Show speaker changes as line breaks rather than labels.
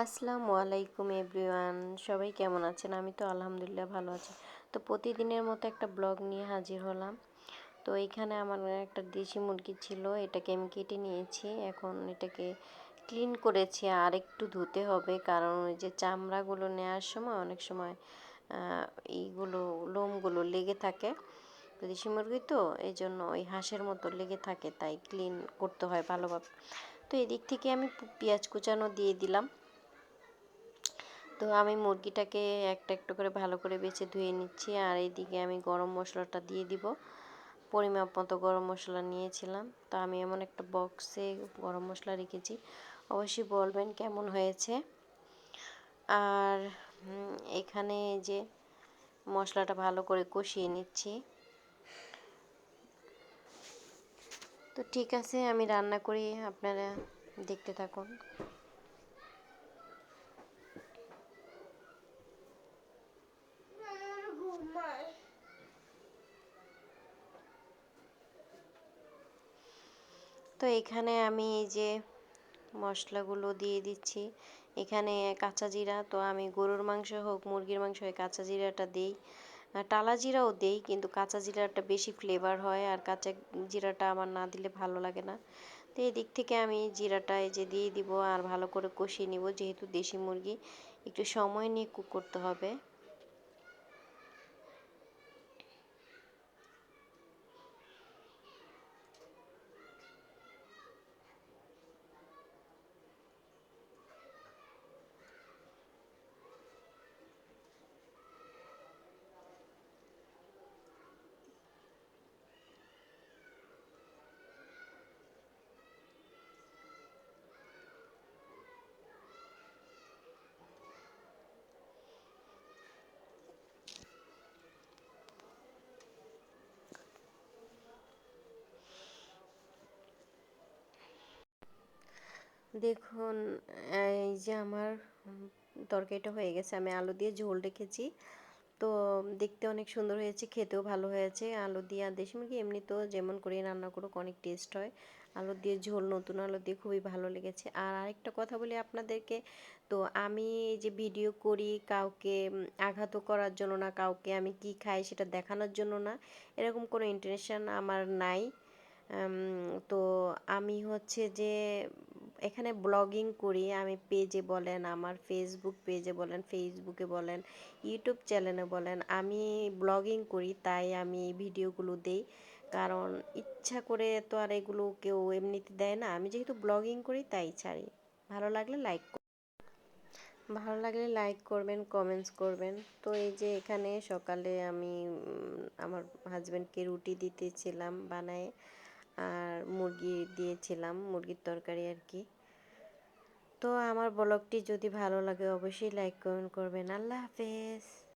আসসালামু আলাইকুম এভরিওয়ান, সবাই কেমন আছেন? আমি তো আলহামদুলিল্লাহ ভালো আছি। তো প্রতিদিনের মতো একটা ব্লগ নিয়ে হাজির হলাম। তো এখানে আমার একটা দেশি মুরগি ছিল, এটাকে আমি কেটে নিয়েছি। এখন এটাকে ক্লিন করেছি, আর একটু ধুতে হবে। কারণ ওই যে চামড়াগুলো নেওয়ার সময় অনেক সময় এইগুলো, লোমগুলো লেগে থাকে। দেশি মুরগি তো এই জন্য ওই হাঁসের মতো লেগে থাকে, তাই ক্লিন করতে হয় ভালোভাবে। তো এদিক থেকে আমি পেঁয়াজ কুচানো দিয়ে দিলাম। তো আমি মুরগিটাকে একটা একটু করে ভালো করে বেছে ধুয়ে নিচ্ছি, আর এইদিকে আমি গরম মশলাটা দিয়ে দিব। পরিমাপ মতো গরম মশলা নিয়েছিলাম, তো আমি এমন একটা বক্সে গরম মশলা রেখেছি। অবশ্যই বলবেন কেমন হয়েছে। আর এখানে যে মশলাটা ভালো করে কষিয়ে নিচ্ছি। তো ঠিক আছে, আমি রান্না করি, আপনারা দেখতে থাকুন। তো এখানে আমি এই যে মশলাগুলো দিয়ে দিচ্ছি। এখানে কাঁচা জিরা, তো আমি গরুর মাংস হোক, মুরগির মাংস হোক, কাঁচা জিরাটা দিই। টালা জিরাও দেই, কিন্তু কাঁচা জিরাটা বেশি ফ্লেভার হয় আর কাঁচা জিরাটা আমার না দিলে ভালো লাগে না। তো এই দিক থেকে আমি জিরাটা এই যে দিয়ে দিব আর ভালো করে কষিয়ে নিব, যেহেতু দেশি মুরগি, একটু সময় নিয়ে কুক করতে হবে। দেখুন, এই যে আমার তরকারিটা হয়ে গেছে, আমি আলু দিয়ে ঝোল রেখেছি। তো দেখতে অনেক সুন্দর হয়েছে, খেতেও ভালো হয়েছে। আলু দিয়ে আর দেশি মুরগি এমনিতেও যেমন করে রান্না করুক, অনেক টেস্ট হয়। আলু দিয়ে ঝোল, নতুন আলু দিয়ে খুবই ভালো লেগেছে। আর আরেকটা কথা বলি আপনাদেরকে, তো আমি যে ভিডিও করি কাউকে আঘাতও করার জন্য না, কাউকে আমি কি খাই সেটা দেখানোর জন্য না, এরকম কোনো ইন্টারেশন আমার নাই। তো আমি হচ্ছে যে এখানে ব্লগিং করি, আমি পেজে বলেন, আমার ফেসবুক পেজে বলেন ফেসবুকে বলেন ইউটিউব চ্যানেলে বলেন, আমি ব্লগিং করি, তাই আমি ভিডিওগুলো দেই। কারণ ইচ্ছা করে তো আর এগুলো কেউ এমনিতে দেয় না। আমি যেহেতু ব্লগিং করি, তাই ছাড়ি। ভালো লাগলে লাইক ভালো লাগলে লাইক করবেন কমেন্টস করবেন। তো এই যে এখানে সকালে আমি আমার হাজব্যান্ডকে রুটি দিতেছিলাম বানায়। আর মুরগি দিয়েছিলাম, মুরগির তরকারি আর কি। তো আমার ব্লগটি যদি ভালো লাগে অবশ্যই লাইক কমেন্ট করবেন। আল্লাহ হাফেজ।